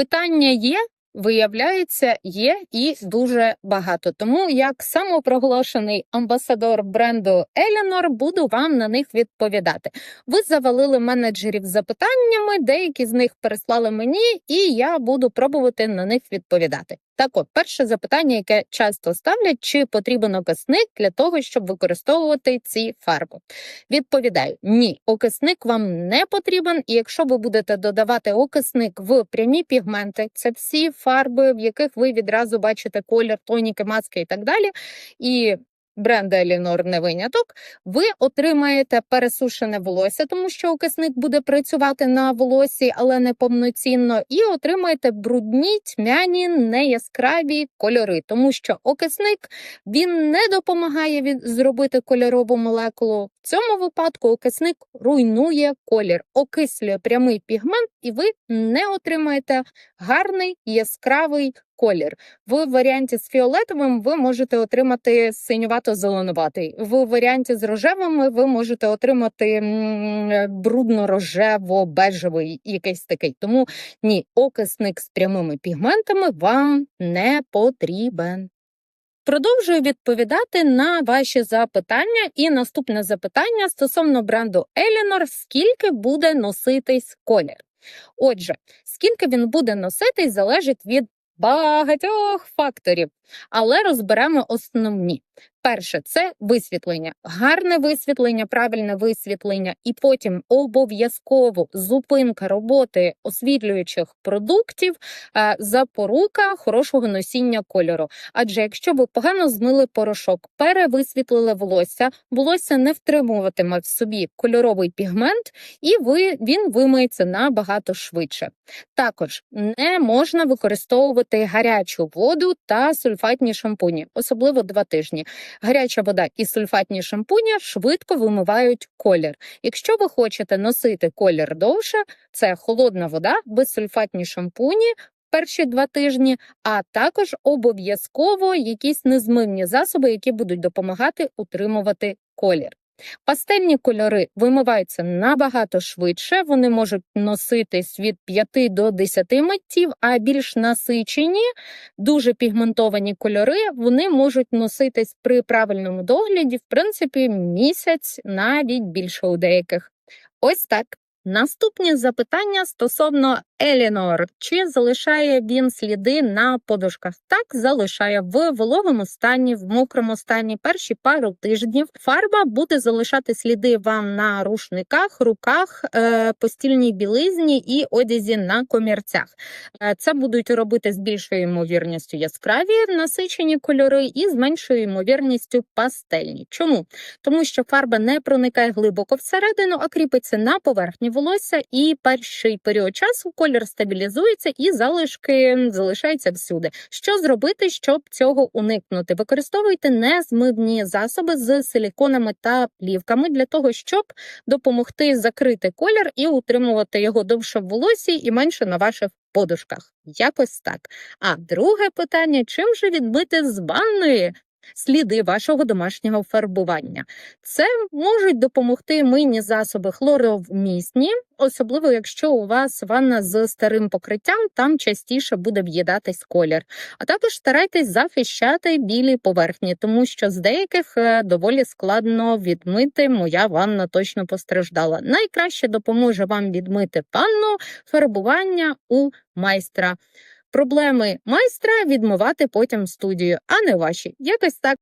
Питання є, виявляється, є і дуже багато. Тому, як самопроголошений амбасадор бренду Елінор, буду вам на них відповідати. Ви завалили менеджерів запитаннями, деякі з них переслали мені, і я буду пробувати на них відповідати. Так от, перше запитання, яке часто ставлять, чи потрібен окисник для того, щоб використовувати ці фарби. Відповідаю: ні, окисник вам не потрібен, і якщо ви будете додавати окисник в прямі пігменти, це всі фарби, в яких ви відразу бачите колір, тоніки, маски і так далі. І бренд Елінор не виняток. Ви отримаєте пересушене волосся, тому що окисник буде працювати на волосі, але не повноцінно, і отримаєте брудні, тьмяні, неяскраві кольори, тому що окисник він не допомагає зробити кольорову молекулу. В цьому випадку окисник руйнує колір, окислює прямий пігмент, і ви не отримаєте гарний яскравий колір. В варіанті з фіолетовим ви можете отримати синювато-зеленуватий. В варіанті з рожевими ви можете отримати брудно-рожево-бежевий якийсь такий. Тому ні, окисник з прямими пігментами вам не потрібен. Продовжую відповідати на ваші запитання. І наступне запитання стосовно бренду Елінор: скільки буде носитись колір? Отже, скільки він буде носитись, залежить від багатьох факторів, але розберемо основні. Перше це висвітлення, гарне висвітлення, правильне висвітлення, і потім обов'язково зупинка роботи освітлюючих продуктів, е, запорука хорошого носіння кольору. Адже якщо ви погано змили порошок, перевисвітлили волосся, волосся не втримуватиме в собі кольоровий пігмент, і ви він вимиється набагато швидше. Також не можна використовувати гарячу воду та сульфатні шампуні, особливо два тижні. Гаряча вода і сульфатні шампуні швидко вимивають колір. Якщо ви хочете носити колір довше, це холодна вода, безсульфатні шампуні. Перші два тижні, а також обов'язково якісь незмивні засоби, які будуть допомагати утримувати колір. Пастельні кольори вимиваються набагато швидше, вони можуть носитись від 5 до 10 миттів, а більш насичені, дуже пігментовані кольори вони можуть носитись при правильному догляді, в принципі, місяць, навіть більше у деяких. Ось так. Наступні запитання стосовно Елінор. Чи залишає він сліди на подушках? Так, залишає в вологому стані, в мокрому стані перші пару тижнів. Фарба буде залишати сліди вам на рушниках, руках, е, постільній білизні і одязі на комірцях. Е, Це будуть робити з більшою ймовірністю яскраві насичені кольори і з меншою ймовірністю пастельні. Чому? Тому що фарба не проникає глибоко всередину, а кріпиться на поверхні волосся, і перший період часу колір стабілізується і залишки залишаються всюди. Що зробити, щоб цього уникнути? Використовуйте незмивні засоби з силіконами та плівками для того, щоб допомогти закрити колір і утримувати його довше в волосі і менше на ваших подушках. Якось так. А друге питання: чим же відбити з ванної? Сліди вашого домашнього фарбування. Це можуть допомогти мийні засоби хлоровмісні, особливо якщо у вас ванна з старим покриттям, там частіше буде в'їдатись колір. А також старайтесь захищати білі поверхні, тому що з деяких е, доволі складно відмити. Моя ванна точно постраждала. Найкраще допоможе вам відмити ванну фарбування у майстра. Проблеми майстра відмивати потім студію, а не ваші. Якось так.